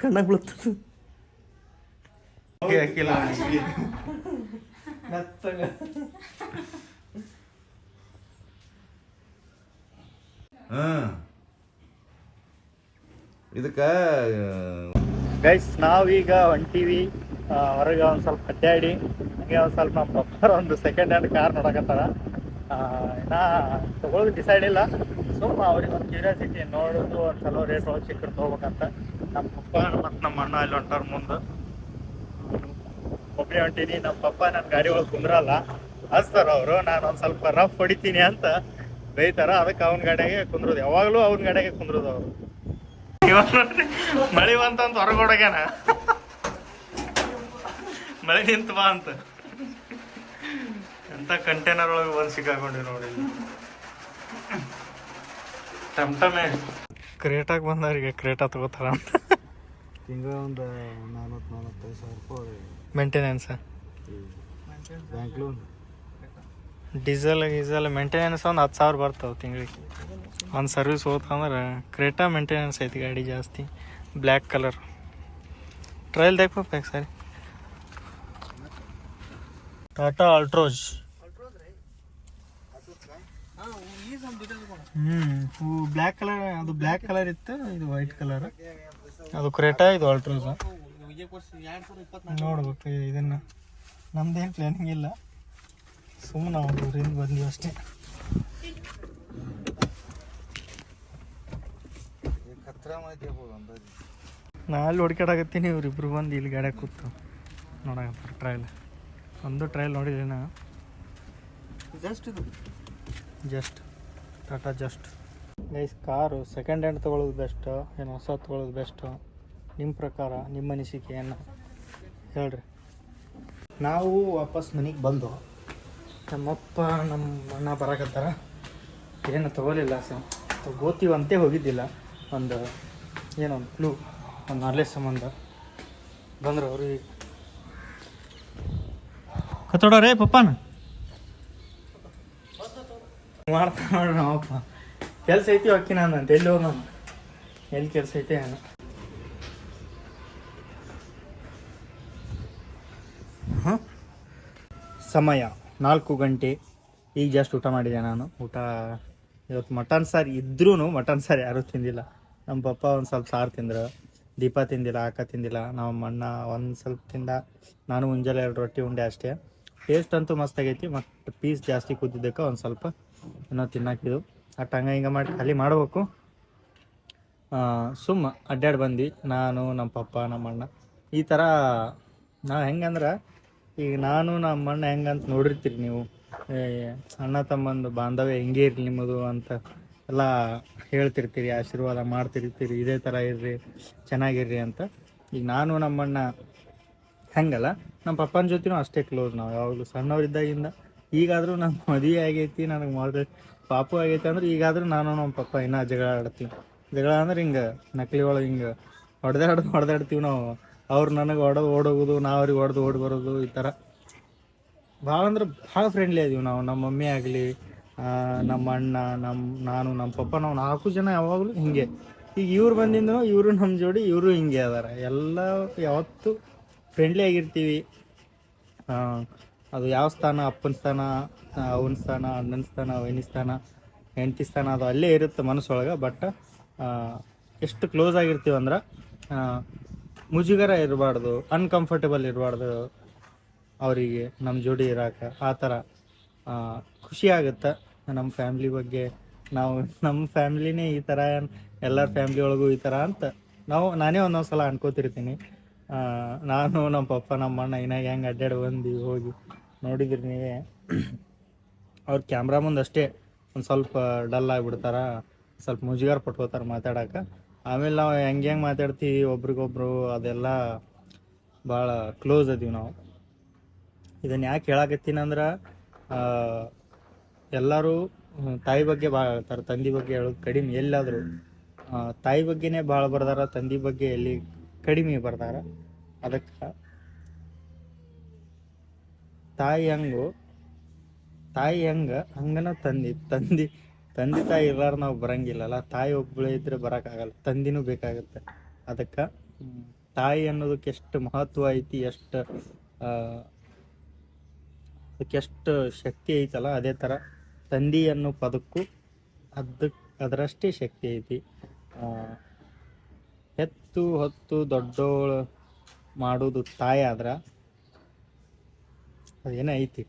ಕಣ್ಣಾಗ ಬೀಳುತ್ತದು. ಹ್ಮ್. ಇದಕ್ಕ ಗೈಸ್ ನಾವೀಗ ಹೊಂಟೀವಿ. ಹೊರಗೆ ಒಂದು ಸ್ವಲ್ಪ ಅಡ್ಡಾಡಿ ಹಂಗೆ ಒಂದು ಸ್ವಲ್ಪ ನಮ್ಮ ಪಪ್ಪರ್ ಒಂದು ಸೆಕೆಂಡ್ ಹ್ಯಾಂಡ್ ಕಾರ್ ನೋಡಕತ್ತಾರ. ಇನ್ನ ತಗೊಳ್ಳೋದು ಡಿಸೈಡ್ ಇಲ್ಲ. ಸುಮ್ಮ ಅವ್ರಿಗೆ ಒಂದು ಕ್ಯೂರಿಯಾಸಿಟಿ ನೋಡೋದು, ಒಂದು ಚಲೋ ರೇಟ್ ಒಳಗೆ ಸಿಕ್ಕರು ತೊಗೋಬೇಕಂತ. ನಮ್ಮ ಪಪ್ಪ ಮತ್ತು ನಮ್ಮ ಅಣ್ಣ ಇಲ್ಲಿ ಹೊಂಟಾರ ಮುಂದೆ. ಒಬ್ಬನೇ ಹೊಂಟೀನಿ. ನಮ್ಮ ಪಪ್ಪ ನನ್ನ ಗಾಡಿ ಒಳಗೆ ಕುಂದ್ರಲ್ಲ. ಹಚ್ತಾರ ಅವರು, ನಾನು ಒಂದು ಸ್ವಲ್ಪ ರಫ್ ಹೊಡಿತೀನಿ ಅಂತ ಬೈತಾರ. ಅದಕ್ಕೆ ಅವನ ಗಾಡಿಯಾಗೆ ಕುಂದ್ರೋದು. ಯಾವಾಗಲೂ ಅವನ ಗಾಡಿಯಾಗೆ ಕುಂದ್ರೋದು ಅವರು. ಮಳಿ ಬಂತ ಅಂತ ಹೊರಗೋಡಗ್ಯಾನ. ಮಳೆ ನಿಂತು ಬಾ ಅಂತ. ಎಂತ ಕಂಟೈನರ್ ಒಳಗೆ ಬಂದು ಸಿಕ್ಕಾಕೊಂಡಿ ನೋಡಿ. ಟಮ್ಟಮೆ ಕ್ರೇಟಾಗ ಕ್ರೇಟಾಗಿ ಬಂದವ್ರಿಗೆ ಕ್ರೇಟಾ ತಗೋತಾರ ಅಂತ. ತಿಂಗಳ ಒಂದು ನಾಲ್ವತ್ತು ನಾಲ್ವತ್ತೈದು ಸಾವಿರ ರೂಪಾಯಿ ಮೇಂಟೆನೆನ್ಸ್ ಬ್ಯಾಂಕ್ ಲೋನ್ ಡೀಸೆಲ್, ಗೀಸೆಲ್ ಮೇಂಟೆನೆನ್ಸ್ ಒಂದು ಹತ್ತು ಸಾವಿರ ಬರ್ತಾವೆ ತಿಂಗಳಿಗೆ. ಒಂದು ಸರ್ವಿಸ್ ಹೋತಂದ್ರೆ ಕ್ರೇಟಾ ಮೇಂಟೆನೆನ್ಸ್ ಐತಿ ಗಾಡಿ ಜಾಸ್ತಿ, ಬ್ಲ್ಯಾಕ್ ಕಲರ್. ಟ್ರಯಲ್ ದೇಖಬೇಕು ಸರಿ. ಟಾಟಾ ಅಲ್ಟ್ರೋಜ್ ಹ್ಞೂ ಬ್ಲ್ಯಾಕ್ ಕಲರ್, ಅದು ಬ್ಲ್ಯಾಕ್ ಕಲರ್ ಇತ್ತು, ಇದು ವೈಟ್ ಕಲರ್. ಅದು ಕ್ರೇಟಾ, ಇದು ಅಲ್ಟ್ರೋಜ್ ನೋಡ್ಬೇಕು, ಇದನ್ನು. ನಮ್ದೇನು ಪ್ಲಾನಿಂಗ್ ಇಲ್ಲ. ಸುಮ್ಮನೆ ನಾವು ಊರಿಂದ ಬಂದೀವಿ ಅಷ್ಟೇ. ನಾ ಅಲ್ಲಿ ಹೊಡ್ಕಾಡಾಗತ್ತೀನಿ ಇವ್ರಿಬ್ರು ಬಂದು ಇಲ್ಲಿ ಗಾಡ್ಯಾಗ ಕೂತು. ನೋಡಕತ್ತಾರೆ ಟ್ರಯಲ್ ಒಂದು ಟ್ರಯಲ್ ನೋಡಿದ್ರಿ ನಾ. ಜಸ್ಟ್ ಇದು. Just Tata just guys car second hand ತೊಗೊಳೋದು ಬೆಸ್ಟ್ ಏನು ಹೊಸ ತೊಗೊಳೋದು ಬೆಸ್ಟ್ ನಿಮ್ಮ ಪ್ರಕಾರ ನಿಮ್ಮ ಅನಿಸಿಕೆ ಏನು ಹೇಳ್ರಿ? ನಾವು ವಾಪಸ್ ಮನೆಗೆ ಬಂದು ನಮ್ಮಪ್ಪ ನಮ್ಮ ಅಣ್ಣ ಬರಕತ್ತಾರ. ಏನು ತಗೋಲಿಲ್ಲ ಸರ್. ತಗೋತೀವಂತೆ ಹೋಗಿದ್ದಿಲ್ಲ. ಒಂದು ಏನೋ ಒಂದು ಕ್ಲೂ ಒಂದು ನಾಲೆಜ್ ಸಂಬಂಧ. ಬಂದ್ರು ಅವರು ಈಗ. ಪಪ್ಪನ. ಮಾಡ್ತಾ ನೋಡ್ರಿ ನಮ್ಮಪ್ಪ. ಕೆಲಸ ಐತಿ ಅಕ್ಕಿ ನಾನು ಅಂತ. ಎಲ್ಲಿ ಹೋಗ ನಾನು. ಎಲ್ಲಿ ಕೆಲಸ ಐತೆ ನಾನು ಹಾಂ ಸಮಯ. ನಾಲ್ಕು ಗಂಟೆ. ಈಗ ಜಸ್ಟ್ ಊಟ ಮಾಡಿದೆ ನಾನು. ಊಟ ಇವತ್ತು ಮಟನ್ ಸಾರು ಇದ್ರೂ ಮಟನ್ ಸಾರು ಯಾರೂ ತಿಂದಿಲ್ಲ. ನಮ್ಮ ಪಪ್ಪ ಒಂದು ಸ್ವಲ್ಪ ಸಾರು ತಿಂದರು. ದೀಪ ತಿಂದಿಲ್ಲ, ಅಕ್ಕ ತಿಂದಿಲ್ಲ. ನಮ್ಮ ಅಣ್ಣ ಒಂದು ಸ್ವಲ್ಪ ತಿಂದ. ನಾನು ಮುಂಜಾನೆ ಎರಡು ರೊಟ್ಟಿ ಉಂಡೆ ಅಷ್ಟೇ. ಟೇಸ್ಟ್ ಅಂತೂ ಮಸ್ತಾಗೈತಿ ಮತ್ತು ಪೀಸ್ ಜಾಸ್ತಿ ಕೂತಿದ್ದಕ್ಕೆ ಒಂದು ಸ್ವಲ್ಪ ಏನೋ ತಿನ್ನಾಕಿದ್ದು ಅಟ್ ಹಂಗ ಹಿಂಗೆ ಮಾಡಿ ಖಾಲಿ ಮಾಡಬೇಕು. ಸುಮ್ಮ ಅಡ್ಡಾಡಿ ಬಂದು ನಾನು ನಮ್ಮ ಪಪ್ಪ ನಮ್ಮ ಅಣ್ಣ. ಈ ಥರ ನಾವು ಹೆಂಗಂದ್ರೆ ಈಗ ನಾನು ನಮ್ಮ ಅಣ್ಣ ಹೆಂಗಂತ ನೋಡಿರ್ತೀರಿ ನೀವು. ಅಣ್ಣ ತಮ್ಮಂದು ಬಾಂಧವ್ಯ ಹೆಂಗೆ ಇರಲಿ ನಿಮ್ಮದು ಅಂತ ಎಲ್ಲ ಹೇಳ್ತಿರ್ತೀರಿ, ಆಶೀರ್ವಾದ ಮಾಡ್ತಿರ್ತೀರಿ, ಇದೇ ಥರ ಇರ್ರಿ, ಚೆನ್ನಾಗಿರ್ರಿ ಅಂತ. ಈಗ ನಾನು ನಮ್ಮಣ್ಣ ಹೆಂಗಲ್ಲ, ನಮ್ಮ ಪಪ್ಪನ ಜೊತೆನೂ ಅಷ್ಟೇ ಕ್ಲೋಸ್ ನಾವು. ಯಾವಾಗಲೂ ಸಣ್ಣವರಿದ್ದಾಗಿಂದ ಈಗಾದರೂ ನಮ್ಮ ಮದುವೆ ಆಗೈತಿ, ನನಗೆ ಮೊದಲು ಪಾಪು ಆಗೈತಿ ಅಂದ್ರೆ ಈಗಾದರೂ ನಾನು ನಮ್ಮ ಪಪ್ಪ ಇನ್ನೂ ಜಗಳ ಆಡ್ತೀವಿ. ಜಗಳ ಅಂದ್ರೆ ಹಿಂಗೆ ನಕಲಿ ಒಳಗೆ ಹಿಂಗೆ ಹೊಡೆದಾಡ್ದು ಹೊಡೆದಾಡ್ತೀವಿ ನಾವು. ಅವ್ರು ನನಗೆ ಹೊಡೆದು ಓಡೋಗೋದು ನಾವು ಅವ್ರಿಗೆ ಹೊಡೆದು ಓಡಿ ಬರೋದು ಈ ಥರ ಭಾಳ ಅಂದ್ರೆ ಭಾಳ ಫ್ರೆಂಡ್ಲಿ ಅದೀವಿ ನಾವು. ನಮ್ಮ ಮಮ್ಮಿ ಆಗಲಿ ನಮ್ಮ ಅಣ್ಣ ನಮ್ಮ ನಾನು ನಮ್ಮ ಪಪ್ಪ ನಾವು ನಾಲ್ಕು ಜನ ಯಾವಾಗಲೂ ಹಿಂಗೆ. ಈಗ ಇವ್ರು ಬಂದಿದ್ದು ಇವರು ನಮ್ಮ ಜೋಡಿ ಇವರು ಹಿಂಗೆ ಅದಾರ. ಎಲ್ಲ ಯಾವತ್ತೂ ಫ್ರೆಂಡ್ಲಿ ಆಗಿರ್ತೀವಿ. ಅದು ಯಾವ ಸ್ಥಾನ? ಅಪ್ಪನ ಸ್ಥಾನ ಅವನ ಸ್ಥಾನ ಅಣ್ಣನ ಸ್ಥಾನ ವೈನಿ ಸ್ಥಾನ ಹೆಂಡತಿ ಸ್ಥಾನ ಅದು ಅಲ್ಲೇ ಇರುತ್ತೆ ಮನಸ್ಸೊಳಗೆ. ಬಟ್ ಎಷ್ಟು ಕ್ಲೋಸ್ ಆಗಿರ್ತೀವಿ ಅಂದ್ರೆ ಆ, ಮುಜುಗರ ಇರಬಾರ್ದು ಅನ್ಕಂಫರ್ಟೇಬಲ್ ಇರಬಾರ್ದು ಅವರಿಗೆ ನಮ್ಮ ಜೋಡಿ ಇರಾಕ. ಆ ಥರ ಖುಷಿ ಆಗುತ್ತೆ ನಮ್ಮ ಫ್ಯಾಮ್ಲಿ ಬಗ್ಗೆ. ನಾವು ನಮ್ಮ ಫ್ಯಾಮ್ಲಿನೇ ಈ ಥರ, ಎಲ್ಲರ ಫ್ಯಾಮ್ಲಿ ಒಳಗೂ ಈ ಥರ ಅಂತ ನಾವು, ನಾನೇ ಒಂದೊಂದು ಸಲ ಅನ್ಕೋತಿರ್ತೀನಿ. ನಾನು ನಮ್ಮ ಪಪ್ಪ ನಮ್ಮ ಅಣ್ಣ ಇನ್ನಾಗ ಹೆಂಗೆ ಅಡ್ಡಾಡಿ ಬಂದು ಹೋಗಿ ನೋಡಿದ್ರಿ ನೀವೇ. ಅವ್ರ ಕ್ಯಾಮ್ರಾ ಮುಂದೆ ಅಷ್ಟೇ ಒಂದು ಸ್ವಲ್ಪ ಡಲ್ ಆಗಿಬಿಡ್ತಾರ, ಸ್ವಲ್ಪ ಮುಜುಗಾರ ಪಟ್ಕೋತಾರೆ ಮಾತಾಡಕ್ಕೆ ಆಮೇಲೆ ನಾವು ಹೆಂಗೆ ಹೆಂಗೆ ಮಾತಾಡ್ತೀವಿ ಒಬ್ರಿಗೊಬ್ರು ಅದೆಲ್ಲ ಭಾಳ ಕ್ಲೋಸ್ ಅದೀವಿ ನಾವು. ಇದನ್ನು ಯಾಕೆ ಹೇಳಾಕತ್ತೀನಂದ್ರೆ ಎಲ್ಲರೂ ತಾಯಿ ಬಗ್ಗೆ ಭಾಳ ಹೇಳ್ತಾರೆ ತಂದೆ ಬಗ್ಗೆ ಹೇಳೋದು ಕಡಿಮೆ ಎಲ್ಲಾದರೂ ತಾಯಿ ಬಗ್ಗೆನೇ ಭಾಳ ಬರ್ದಾರ, ತಂದೆ ಬಗ್ಗೆ ಎಲ್ಲಿ ಕಡಿಮೆ ಬರ್ದಾರ. ಅದಕ್ಕೆ, ತಾಯಿ ಹೆಂಗು, ತಾಯಿ ಹೆಂಗ, ಹಂಗನ ತಂದಿ ತಂದಿ ತಂದೆ ತಾಯಿ ಇರ್ಲಾರ ನಾವು ಬರಂಗಿಲ್ಲಲ್ಲ ತಾಯಿ ಒಬ್ಬಳೇ ಇದ್ರೆ ಬರೋಕ್ಕಾಗಲ್ಲ ತಂದಿನೂ ಬೇಕಾಗುತ್ತೆ. ಅದಕ್ಕೆ ತಾಯಿ ಅನ್ನೋದಕ್ಕೆ ಎಷ್ಟು ಮಹತ್ವ ಐತಿ, ಎಷ್ಟು ಅದಕ್ಕೆ ಎಷ್ಟು ಶಕ್ತಿ ಐತಲ್ಲ, ಅದೇ ಥರ ತಂದಿ ಅನ್ನೋ ಪದಕ್ಕೂ ಅದಕ್ಕೆ ಅದರಷ್ಟೇ ಶಕ್ತಿ ಐತಿ. ಹೆತ್ತು ಹೊತ್ತು ದೊಡ್ಡೋಳು ಮಾಡೋದು ತಾಯಿ ಆದ್ರೆ ಅದೇನೋ ಐತಿ.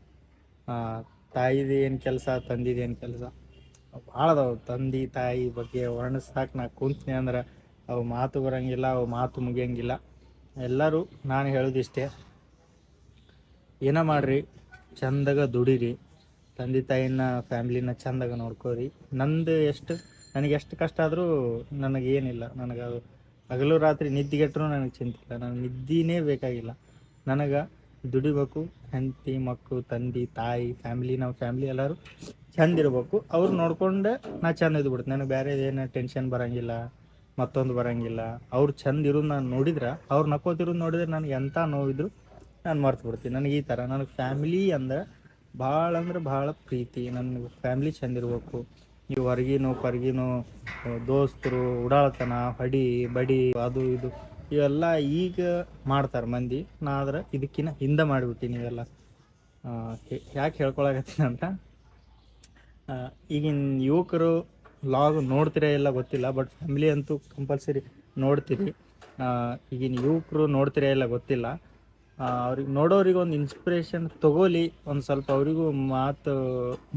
ಏನು ಕೆಲಸ ತಂದಿದೇನು ಕೆಲಸ? ಭಾಳ ಅದಾವ. ತಂದೆ, ತಾಯಿ ಬಗ್ಗೆ ವರ್ಣಿಸ್ದಾಕ ನಾ ಕುಂತ್ನಿ ಅಂದ್ರೆ ಅವು ಮಾತು ಬರಂಗಿಲ್ಲ, ಅವು ಮಾತು ಮುಗಿಯಂಗಿಲ್ಲ. ಎಲ್ಲರೂ ನಾನು ಹೇಳೋದಿಷ್ಟೇ. ಏನ ಮಾಡ್ರಿ? ಚಂದಾಗ ದುಡಿರಿ. ತಂದೆ, ತಾಯಿನ ಫ್ಯಾಮ್ಲಿನ ಚಂದಾಗ ನೋಡ್ಕೋರಿ. ನಂದು ಎಷ್ಟು, ನನಗೆ ಎಷ್ಟು ಕಷ್ಟ ಆದರೂ ನನಗೇನಿಲ್ಲ ನನಗೆ ಹಗಲು ರಾತ್ರಿ ನಿದ್ದೆಗೆಟ್ಟರು ನನಗೆ ಚಿಂತಿಲ್ಲ ನನಗೆ ನಿದ್ದಿನೇ ಬೇಕಾಗಿಲ್ಲ. ನನಗೆ ದುಡಿಬೇಕು ಹೆಂಡತಿ ಮಕ್ಕಳು ತಂದೆ, ತಾಯಿ, ಫ್ಯಾಮಿಲಿ, ನಮ್ಮ ಫ್ಯಾಮ್ಲಿ ಎಲ್ಲರೂ ಚಂದ ಇರ್ಬೇಕು. ಅವ್ರು ನೋಡ್ಕೊಂಡು ನಾ ಚಂದ ಇದ್ಬಿಡ್ತು. ನನಗೆ ಬೇರೆ ಏನು ಟೆನ್ಷನ್ ಬರಂಗಿಲ್ಲ, ಮತ್ತೊಂದು ಬರಂಗಿಲ್ಲ. ಅವ್ರು ಚಂದ ಇರೋದು ನಾನು ನೋಡಿದ್ರೆ, ಅವ್ರು ನಕ್ಕೋತಿರೋದು ನೋಡಿದ್ರೆ ನನಗೆ ಎಂಥ ನೋವಿದ್ರು ನಾನು ಮರ್ತು ಬಿಡ್ತೀನಿ ನನಗೆ ಈ ಥರ ನನಗೆ ಫ್ಯಾಮಿಲಿ ಅಂದ್ರೆ ಭಾಳ ಅಂದ್ರೆ ಭಾಳ ಪ್ರೀತಿ. ನನ್ನ ಫ್ಯಾಮಿಲಿ ಚಂದ ಇರ್ಬೇಕು. ಈ ಹೊರಗಿನ, ಪರ್ಗಿನೂ, ದೋಸ್ತರು, ಉಡಾಳತನ, ಹಡಿ, ಬಡಿ, ಅದು ಇದು, ಇವೆಲ್ಲ ಈಗ ಮಾಡ್ತಾರೆ ಮಂದಿ. ನಾ ಆದ್ರೆ ಇದಕ್ಕಿನ್ನ ಹಿಂದೆ ಮಾಡಿಬಿಟ್ಟಿನಿ ಇವೆಲ್ಲ. ಯಾಕೆ ಹೇಳ್ಕೊಳಕತ್ತೀನಿ ಅಂತ? ಈಗಿನ ಯುವಕರು ಲಾಗ್ ನೋಡ್ತೀರಾ ಇಲ್ಲ ಗೊತ್ತಿಲ್ಲ ಬಟ್ ಫ್ಯಾಮಿಲಿ ಅಂತೂ ಕಂಪಲ್ಸರಿ ನೋಡ್ತೀರಿ ಈಗಿನ ಯುವಕರು ನೋಡ್ತೀರಾ ಇಲ್ಲ ಗೊತ್ತಿಲ್ಲ. ಅವ್ರಿಗೆ ನೋಡೋರಿಗೆ ಒಂದು ಇನ್ಸ್ಪಿರೇಷನ್ ತಗೋಲಿ, ಒಂದು ಸ್ವಲ್ಪ ಅವರಿಗೂ ಮಾತು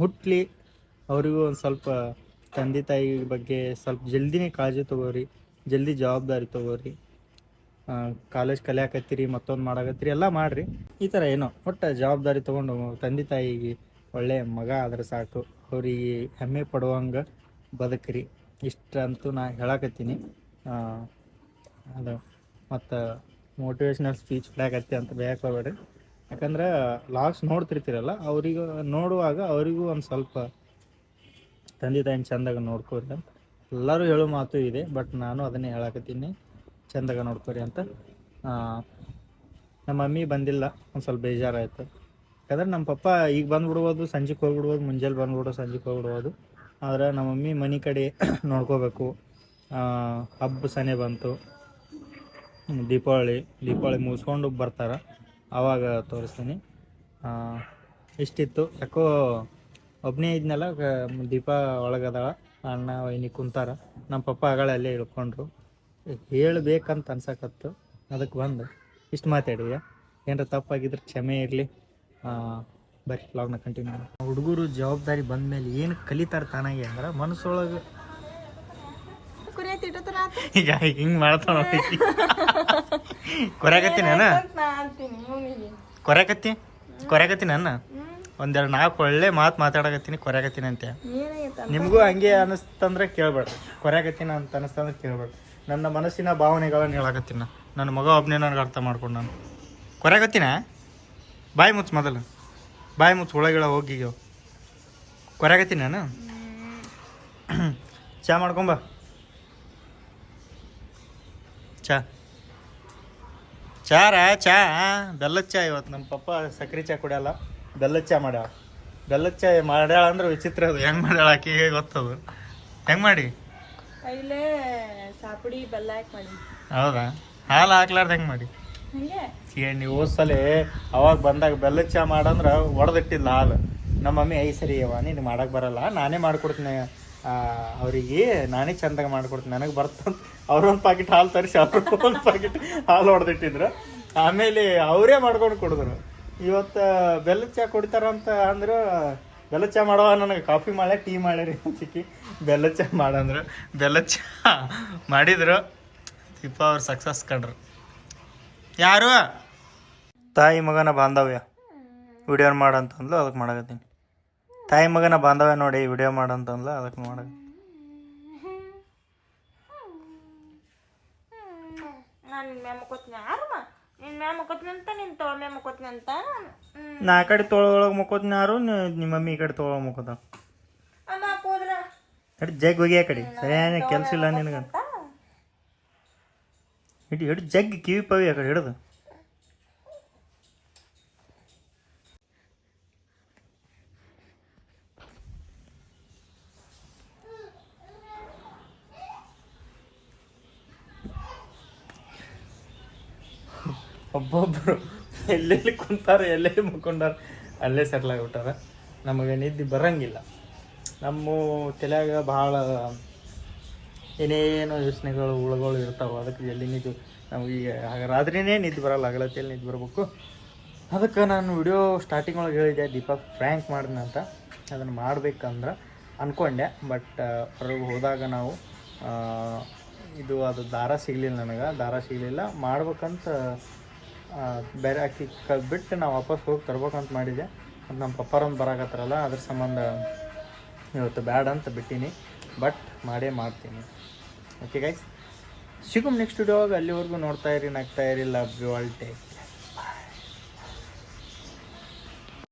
ಮುಟ್ಲಿ, ಅವರಿಗೂ ಒಂದು ಸ್ವಲ್ಪ ತಂದೆ ತಾಯಿ ಬಗ್ಗೆ ಸ್ವಲ್ಪ ಜಲ್ದಿನೇ ಕಾಳಜಿ ತಗೋರಿ, ಜಲ್ದಿ ಜವಾಬ್ದಾರಿ ತಗೋರಿ. ಕಾಲೇಜ್ ಕಲಿಯಾಕತ್ತೀರಿ, ಮತ್ತೊಂದು ಮಾಡಾಕತ್ತೀರಿ, ಎಲ್ಲ ಮಾಡ್ರಿ. ಈ ಥರ ಏನೋ, ಒಟ್ಟು ಜವಾಬ್ದಾರಿ ತೊಗೊಂಡು ತಂದೆ ತಾಯಿಗೆ ಒಳ್ಳೆಯ ಮಗ ಆದ್ರೆ ಸಾಕು. ಅವ್ರಿಗೆ ಹೆಮ್ಮೆ ಪಡುವಂಗೆ ಬದುಕ್ರಿ. ಇಷ್ಟಂತೂ ನಾ ಹೇಳಕತ್ತೀನಿ. ಅದು ಮತ್ತು ಮೋಟಿವೇಶ್ನಲ್ ಸ್ಪೀಚ್ ಬಿಡಾಕತ್ತಿ ಅಂತ ಬೇಯಕ್ಕೆ ಹೋಗ್ಬೇಡ್ರಿ. ಯಾಕಂದ್ರೆ ಲಾಸ್ಟ್ ನೋಡ್ತಿರ್ತೀರಲ್ಲ, ಅವ್ರಿಗೆ ನೋಡುವಾಗ ಅವರಿಗೂ ಒಂದು ಸ್ವಲ್ಪ ತಂದೆ ತಾಯಿನ ಚಂದಾಗ ನೋಡ್ಕೋರಿ ಅಂತ. ಎಲ್ಲರೂ ಹೇಳೋ ಮಾತು ಇದೆ, ಬಟ್ ನಾನು ಅದನ್ನೇ ಹೇಳಕತ್ತೀನಿ. ಚಂದಾಗ ನೋಡ್ಕೋರಿ ಅಂತ. ನಮ್ಮ ಮಮ್ಮಿ ಬಂದಿಲ್ಲ, ಒಂದು ಸ್ವಲ್ಪ ಬೇಜಾರಾಯ್ತು. ಯಾಕಂದ್ರೆ ನಮ್ಮ ಪಪ್ಪ ಈಗ ಬಂದ್ಬಿಡ್ಬೋದು, ಸಂಜೆಗೆ ಹೋಗ್ಬಿಡ್ಬೋದು, ಮುಂಜಾನೆ ಬಂದ್ಬಿಡೋದು ಸಂಜೆಗೆ ಹೋಗ್ಬಿಡ್ಬೋದು. ಆದ್ರೆ ನಮ್ಮ ಮಮ್ಮಿ ಮನೆ ಕಡೆ [coughs] ನೋಡ್ಕೋಬೇಕು. ಹಬ್ಬ ಸನೆ ಬಂತು. ದೀಪಾವಳಿ ದೀಪಾವಳಿ ಮುಗಿಸ್ಕೊಂಡು ಬರ್ತಾರೆ. ಆವಾಗ ತೋರಿಸ್ತೀನಿ. ಇಷ್ಟಿತ್ತು. ಯಾಕೋ ಒಬ್ಬನೇ ಇದ್ನಲ್ಲ ದೀಪ ಒಳಗದಾಳ. ಅಣ್ಣ, ವೈನಿ ಕುಂತಾರ. ನಮ್ಮ ಪಪ್ಪ ಅಗಳ ಅಲ್ಲೇ ಇಳ್ಕೊಂಡ್ರು. ಹೇಳ್ಬೇಕಂತ ಅನ್ಸಕತ್ತು. ಅದಕ್ಕೆ ಬಂದು. ಇಷ್ಟು ಮಾತಾಡಿದೆ ಏನಾರ ತಪ್ಪಾಗಿದ್ರೆ ಕ್ಷಮೆ ಇರಲಿ. ಬರ್ರಿ ಲಾಗ್ನ ಕಂಟಿನ್ಯೂ ಹುಡುಗರು ಜವಾಬ್ದಾರಿ ಬಂದ ಮೇಲೆ ಏನು ಕಲಿತಾರೆ ತಾನಾಗಿ ಅಂದ್ರೆ ಮನಸ್ಸೊಳಗೆ ಈಗ [laughs] ಹಿಂಗ್ ಮಾಡ್ತಾವ ಕೊರ್ಯಾಕತ್ತೀನಿ ಅಣ್ಣ. ನಾ ಅಂತೀನಿ ಮುನಿಗೆ ಕೊರ್ಯಾಕತ್ತಿ ಒಂದೆರಡು ನಾಲ್ಕು ಒಳ್ಳೆ ಮಾತು ಮಾತಾಡಕತ್ತೀನಿ ಕೊರ್ಯಾಕತ್ತೀನಿ ಅಂತೆ. ನಿಮಗೂ ಹಂಗೆ ಅನಿಸ್ತಂದ್ರೆ ಕೇಳ್ಬೇಡ ಕೊರ್ಯಾಕತ್ತೀನಿ ಅಂತ ಅನಿಸ್ತಂದ್ರೆ ಕೇಳ್ಬೇಡ ನನ್ನ ಮನಸ್ಸಿನ ಭಾವನೆಗಳನ್ನ ಹೇಳಕತ್ತೀನಿ. ನನ್ನ ಮಗ ಒಬ್ನೇ ನನಗೆ ಅರ್ಥ ಮಾಡ್ಕೊಂಡು ನಾನು. ಕೊರ್ಯಾಕತ್ತೀನ ಬಾಯಿ ಮುಚ್ಚು ಮೊದಲು. ಬಾಯಿ ಮುಚ್ಚು ಒಳಗಿಳ ಹೋಗಿ ಕೊರಗತ್ತೀನಿ ನಾನು? ಚಾ ಮಾಡ್ಕೊಂಬ. ಚಾ. ಚಾರ ಚಾ ಬೆಲ್ಲದ ಚಾ ಇವತ್ತು ನಮ್ಮ ಪಪ್ಪ ಸಕ್ರೆ ಚಾ ಕುಡಿಯಲ್ಲ ಬೆಲ್ಲದ ಚಾ ಮಾಡ್ಯಾಳ. ಬೆಲ್ಲದ ಚಾ ಮಾಡ್ಯಾಳ ಅಂದ್ರೆ ವಿಚಿತ್ರ ಅದು. ಹೆಂಗೆ ಮಾಡ್ಯಾಳ ಆಕಿಗೆ ಗೊತ್ತದು. ಹೆಂಗೆ ಮಾಡಿ? ಕೈಲೇ ಸಾಪುಡಿ ಬೆಲ್ಲ ಹಾಕಿ ಮಾಡಿ. ಹೌದಾ? ಹಾಲು ಹಾಕ್ಲಾರ್ದು ಹೆಂಗೆ ಮಾಡಿ? ಈಗ ನೀವು ಅವಾಗ ಬಂದಾಗ ಬೆಲ್ಲದ ಚಾ ಮಾಡಂದ್ರೆ ಒಡೆದಿಟ್ಟಿಲ್ಲ ಹಾಲು. ನಮ್ಮ ಮಮ್ಮಿ ಐ ಸರಿ ಅವ ನೀನು ಮಾಡಕ್ಕೆ ಬರಲ್ಲ, ನಾನೇ ಮಾಡ್ಕೊಡ್ತೀನಿ. ಅವರಿಗೆ ನಾನೇ ಚಂದಾಗ ಮಾಡ್ಕೊಡ್ತೀನಿ. ನನಗೆ ಬರ್ತಂತ ಅವ್ರೊಂದು ಪಾಕೆಟ್ ಹಾಲು ತರಿಸಿ, ಅವ್ರ ಒಂದು ಪಾಕೆಟ್ ಹಾಲು ಹೊಡೆದಿಟ್ಟಿದ್ರು ಆಮೇಲೆ ಅವರೇ ಮಾಡ್ಕೊಂಡು ಕೊಡಿದ್ರು. ಇವತ್ತು ಬೆಲ್ಲದ ಚಾ ಕುಡಿತಾರಂತ ಅಂದ್ರೆ, ಬೆಲ್ಲ ಚಾ ಮಾಡುವ ನನಗೆ ಕಾಫಿ ಮಾಡೇ, ಟೀ ಮಾಡ್ಯಾರಿ ಚಿಕ್ಕಿ ಬೆಲ್ಲದ ಚಾ ಮಾಡಂದ್ರು. ಬೆಲ್ಲ ಚಾ ಮಾಡಿದ್ರು. ತಿಪ್ಪ ಅವ್ರು ಸಕ್ಸಸ್ ಕಂಡ್ರು. ಯಾರು? ತಾಯಿ ಮಗನ ಬಾಂಧವ್ಯ. ವಿಡಿಯೋ ಮಾಡಂತಂದ್ಲು ಅದಕ್ಕೆ ಮಾಡಕತ್ತೀನಿ. ತಾಯಿ ಮಗನ ಬಾಂಧವ್ಯ ನೋಡಿ ವಿಡಿಯೋ ಮಾಡಂತಂದ್ಲು ಅದಕ್ಕೆ ಮಾಡ ನಾನು ನಿನ್ನ ಮ್ಯಾಮ ಮಕ್ಕೋತೀನಿ. ಯಾರಮ್ಮ? ನಿನ್ನ ಮ್ಯಾಮ ಮಕ್ಕೋತೀನಿ ಅಂತ ನಿನ್ನ ತೊಳ ಮ್ಯಾಮ ಮಕ್ಕೋತೀನಿ ಅಂತ? ನಾ ಆ ಕಡೆ ತೊಳೊಳಗೆ ಮುಕ್ಕೋತೀನಿ ಯಾರು? ನಿಮ್ಮ ಮಮ್ಮಿ ಈ ಕಡೆ ತೊಗೊಳಗೆ ಮುಕ್ಕೋತ. ಹಿಡಿ ಜಗ್ ಹೋಗಿ ಆ ಕಡೆ. ಸರಿಯಾಗಿ ಕೆಲಸ ಇಲ್ಲ ನಿನಗೆ ಹಿಡಿ ಹಿಡಿ ಜಗ್ ಕಿವಿ ಪವಿ ಆ ಕಡೆ ಹಿಡಿದು. ಒಬ್ಬೊಬ್ಬರು ಎಲ್ಲೆಲ್ಲಿ ಕುಂತಾರ, ಎಲ್ಲೆಲ್ಲಿ ಮುಕ್ಕೊಂಡಾರ, ಅಲ್ಲೇ ಸೆಟ್ಲ್ ಆಗಿಬಿಟ್ಟಾರ. ನಮಗೆ ನಿದ್ದೆ ಬರಂಗಿಲ್ಲ. ನಮ್ಮ ತಲೆಯಾಗ ಭಾಳ ಏನೇನೋ ಯೋಚನೆಗಳು ಉಳಗಳು ಇರ್ತಾವೆ, ಅದಕ್ಕೆ ಎಲ್ಲಿ ನಿದ್ದು, ನಮಗೆ ಈಗ ಆಗ ರಾತ್ರಿನೇ ನಿದ್ದೆ ಬರಲ್ಲ ಅಗಲತ್ತೆಯಲ್ಲಿ ನಿದ್ದೆ ಬರಬೇಕು. ಅದಕ್ಕೆ ನಾನು ವಿಡಿಯೋ ಸ್ಟಾರ್ಟಿಂಗ್ ಒಳಗೆ ಹೇಳಿದ್ದೆ, ದೀಪಕ್ ಫ್ರ್ಯಾಂಕ್ ಮಾಡಿದ್ನ ಅಂತ. ಅದನ್ನು ಮಾಡ್ಬೇಕಂದ್ರೆ ಅಂದ್ಕೊಂಡೆ ಬಟ್ ಹೊರಗೆ ಹೋದಾಗ ನಾವು ಇದು ಅದು ದಾರ ಸಿಗಲಿಲ್ಲ ನನಗೆ. ದಾರ ಸಿಗಲಿಲ್ಲ. ಮಾಡ್ಬೇಕಂತ ಬೇರೆ ಅಕ್ಕಿ ಬಿಟ್ಟು ನಾವು ವಾಪಸ್ ಹೋಗಿ ತರ್ಬೇಕಂತ ಮಾಡಿದ್ದೆ. ಅದು ನಮ್ಮ ಪಪ್ಪಾರೊಂದು ಬರಾಕತ್ತಾರಲ್ಲ, ಅದ್ರ ಸಂಬಂಧ ಇವತ್ತು ಬ್ಯಾಡ ಅಂತ ಬಿಟ್ಟೀನಿ. ಬಟ್ ಮಾಡೇ ಮಾಡ್ತೀನಿ. ಓಕೆ ಗೈಸ್ ಸಿಗುಮ್ ನೆಕ್ಸ್ಟ್ ವಿಡಿಯೋ ಅಲ್ಲಿವರೆಗೂ ನೋಡ್ತಾ ಇರಿ, ನಗ್ತಾ ಇರಿ. Love you all take